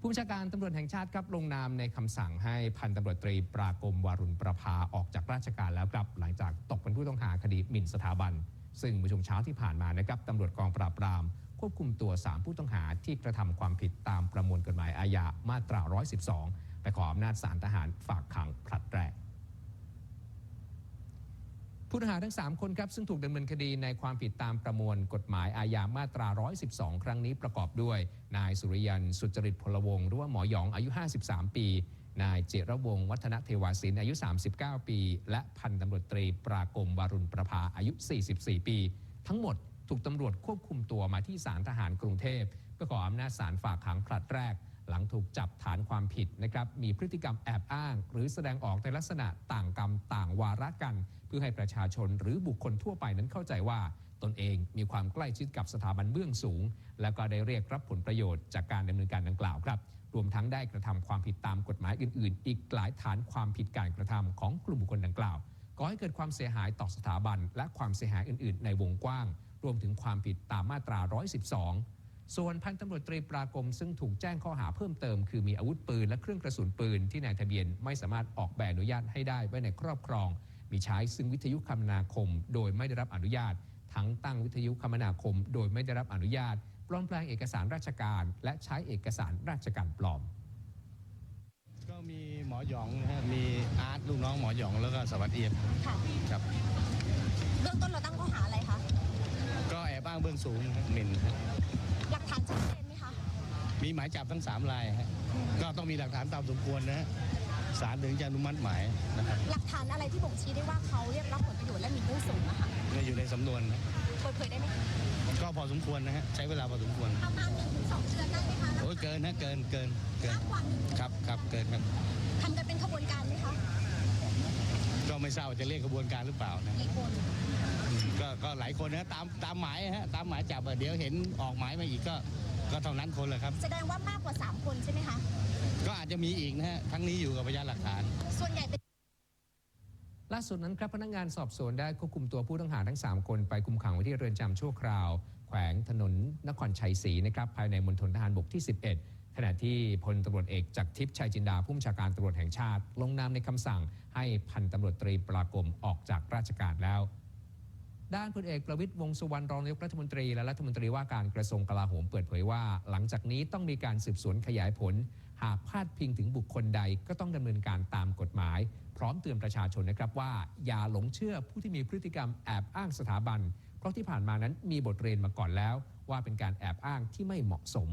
ผู้บัญชาการตำรวจแห่งชาติครับลงนามในคำสั่งให้พันตำรวจตรีปรากรมวารุณประภาออกจากราชการแล้วครับหลังจากตกเป็นผู้ต้องหาคดีหมิ่นสถาบัน ซึ่งเมื่อช่วงเช้าที่ผ่านมานะครับตำรวจกองปราบปราม ควบคุมตัว 3 ผู้ต้องหาที่กระทำความผิดตามประมวลกฎหมายอาญามาตรา 112 ไปขออำนาจศาลทหารฝากขังผลัดแรก ผู้ต้องหาทั้ง 3 คนครับซึ่งถูกดำเนินคดีในความผิดตามประมวลกฎหมายอาญามาตรา 112 ครั้งนี้ประกอบด้วย นายสุริยันสุจริตพลวงหรือว่าหมอหยองอายุ 53 ปี นายเจรวงศ์วัฒนเทวาสินอายุ 39 ปี และพันตำรวจตรีปรากรมวารุณประภาอายุ 44 ปี ทั้งหมดถูกตำรวจควบคุมตัวมาที่ศาลทหารกรุงเทพเพื่อขออำนาจศาลฝากขังผลัดแรก ลังถูกจับฐานความผิดนะครับมีพฤติกรรมแอบอ้าง หรือแสดงออกในลักษณะต่างกรรมต่างวาระกัน เพื่อให้ประชาชนหรือบุคคลทั่วไปนั้นเข้าใจว่าตนเองมีความใกล้ชิดกับสถาบันเบื้องสูง และก็ได้เรียกรับผลประโยชน์จากการดำเนินการดังกล่าวครับ รวมทั้งได้กระทำความผิดตามกฎหมายอื่น ๆ อีกหลายฐานความผิดการกระทำของกลุ่มบุคคลดังกล่าวก่อให้เกิดความเสียหายต่อสถาบัน และความเสียหายอื่น ๆ ในวงกว้าง รวมถึงความผิดตามมาตรา 112 ส่วนพันตำรวจตรีปรากรมซึ่งถูกแจ้งข้อหาเพิ่มเติม คือมีอาวุธปืน และเครื่องกระสุนปืน ที่นายทะเบียนไม่สามารถออกใบอนุญาตให้ได้ไว้ในครอบครอง มีใช้ซึ่งวิทยุคมนาคม โดยไม่ได้รับอนุญาต ทั้งตั้งวิทยุคมนาคม โดยไม่ได้รับอนุญาตปลอมแปลงเอกสารราชการ และใช้เอกสารราชการปลอม ก็มีหมอหยองนะฮะมีอาร์ตลูกน้องหมอหยองแล้วก็สวัสดิ์เอียมค่ะครับเบื้องต้นเราตั้งข้อหาอะไรคะก็แอบอ้างเบื้องสูงนะฮะหมิ่นฮะห มีหมายจับทั้ง 3 รายฮะก็ต้องมีหลักฐานตามสมควรนะฮะศาลถึงจะอนุมัติหมายนะครับหลักฐานอะไรที่บ่งชี้ได้ว่าเขาเรียกรับผลประโยชน์และมีเบื้องสูงอะค่ะก็อยู่ในสำนวนนะเปิดเผยได้ไหมคะก็พอสมควรนะฮะใช้เวลาพอสมควรประมาณหนึ่งถึงสองเดือนได้ไหมคะโอ้ยเกินนะเกินเกินเกินมากกว่าหนึ่งครับครับเกินครับทำกันเป็นขบวนการไหมคะก็ไม่ทราบว่าจะเรียกกระบวนการหรือเปล่านะกี่คนอืมก็ก็หลายคนนะตามตามหมายฮะตามหมายจับอะเดี๋ยวเห็นออกหมายมาอีกก็ ก็เท่านั้นคนแหละครับ แสดงว่ามากกว่า 3 คนใช่ไหมคะ ก็อาจจะมีอีกนะฮะทั้งนี้อยู่กับพยานหลักฐาน ส่วนใหญ่เป็น ล่าสุดนั้นครับพนักงานสอบสวนได้ควบคุมตัวผู้ต้องหาทั้ง 3 คนไปคุมขังไว้ที่เรือนจำชั่วคราว แขวงถนนนครชัยศรีนะครับภายในมณฑลทหารบกที่ 11 ขณะที่พลตำรวจเอกจากทิพย์ชัยจินดาผู้บัญชาการตำรวจแห่งชาติ ลงนามในคำสั่งให้พันตำรวจตรีปรากรมออกจากราชการแล้ว ด้านพลเอกประวิตยวงสุวรรณรองนายกรัฐมนตรีและรัฐมนตรีว่าการกระทรวงกลาโหมเปิดเผยว่า หลังจากนี้ต้องมีการสืบสวนขยายผล หากพาดพิงถึงบุคคลใดก็ต้องดำเนินการตามกฎหมาย พร้อมเตือนประชาชนนะครับว่า อย่าหลงเชื่อผู้ที่มีพฤติกรรมแอบอ้างสถาบัน เพราะที่ผ่านมานั้นมีบทเรียนมาก่อนแล้ว ว่าเป็นการแอบอ้างที่ไม่เหมาะสม